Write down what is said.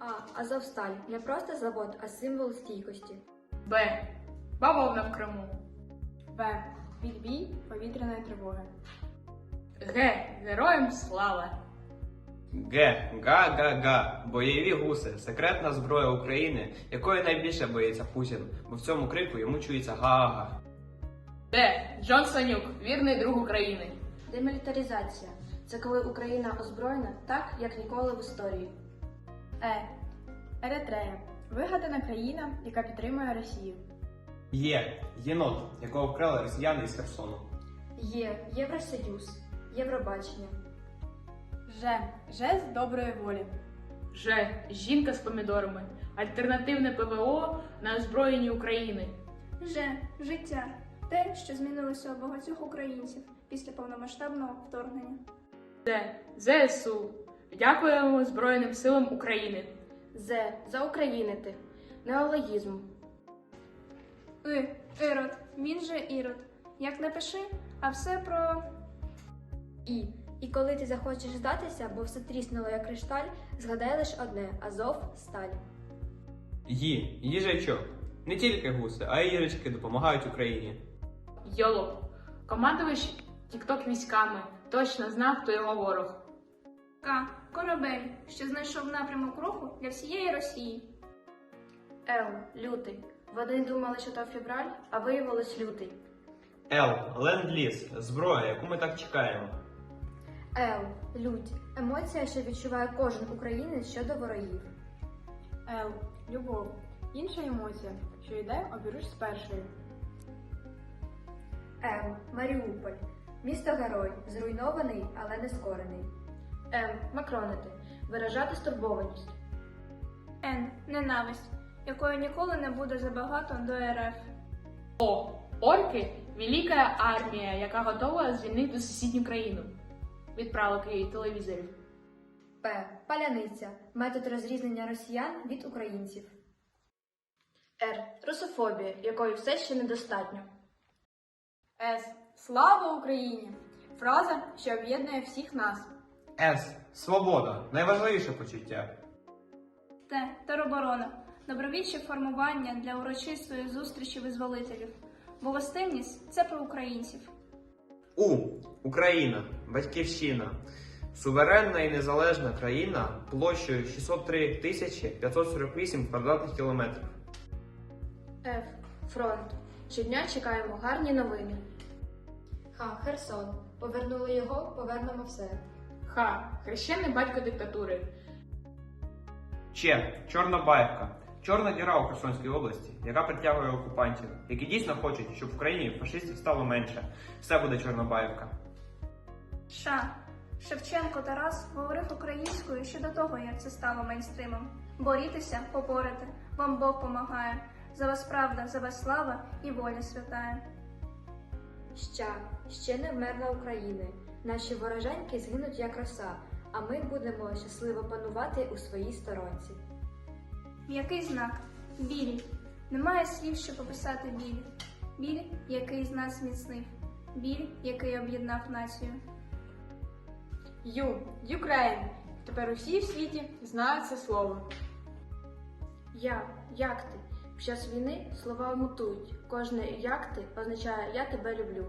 А. Азовсталь не просто завод, а символ стійкості. Б. Бавовна в Криму. В. Відбій повітряної тривоги. Г. Героям слава. Г. Га-га-га. Бойові гуси. Секретна зброя України, якої найбільше боїться Путін, бо в цьому крику йому чується га-га. Д. Джон Санюк, вірний друг України. Демілітаризація це коли Україна озброєна так, як ніколи в історії. Е. Еретрея. Вигадана країна, яка підтримує Росію. Є. Єнот, якого вкрали росіяни із Херсону. Є Євросоюз, Євробачення. Ж. Жест доброї волі. Ж. Жінка з помідорами. Альтернативне ПВО на озброєнні України. Ж. Життя. Те, що змінилося у багатьох українців після повномасштабного вторгнення. Д. ЗСУ. Дякуємо Збройним силам України. З. Заукраїнити. Неологізм. І. Ірод. Він же Ірод. Як не пиши, а все про. І. І коли ти захочеш здатися, бо все тріснуло як кришталь, згадай лиш одне Азов сталь. Ї. Їжачок. Не тільки гуси, а й їжачки допомагають Україні. Йолоп. Командувач тікток військами. Точно знав, хто його ворог. К. Корабель, що знайшов напрямок руху для всієї Росії. Л. Лютий. Вони думали, що то февраль, а виявилось лютий. Л. Ленд-ліз. Зброя, яку ми так чекаємо. Л. Лють. Емоція, що відчуває кожен українець щодо ворогів. Л. Любов. Інша емоція, що йде обіруч з першою. М. Маріуполь. Місто герой, зруйнований, але не скорений. М. Макронити. Виражати стурбованість. Н. Ненависть, якої ніколи не буде забагато до РФ. О. Орки велика армія, яка готова звільнити сусідню країну. Відправок і телевізорів. П. Паляниця. Метод розрізнення росіян від українців. Р. Русофобія, якої все ще недостатньо. С. Слава Україні! Фраза, що об'єднує всіх нас. С. Свобода. Найважливіше почуття. Т. Тероборона. Добровільче формування для урочистої зустрічі визволителів. Бо гостинність це про українців. У. Україна. Батьківщина. Суверенна і незалежна країна площею 603 тисячі 548 квадратних кілометрів. Ф. Фронт. Щодня чекаємо гарні новини. Х. Херсон. Повернули його, повернемо все. Х. Хрещений батько диктатури. Ч. Чорнобаївка. Чорна діра у Херсонській області, яка притягує окупантів, які дійсно хочуть, щоб в країні фашистів стало менше. Все буде Чорнобаївка. Ша. Шевченко Тарас говорив українською ще до того, як це стало мейнстримом. Борітеся, поборете, вам Бог помагає. За вас правда, за вас слава і воля святая. Ща. Ще не вмерла Україна. Наші вороженьки згинуть як роса, а ми будемо щасливо панувати у своїй сторонці. М'який знак. Білі. Немає слів, щоб описати біль. Біль, який з нас зміцнив. Біль, який об'єднав націю. Ю. Юкрейн. Тепер усі в світі знають це слово. Я, як ти? Під час війни слова мутують. Кожне як ти означає я тебе люблю.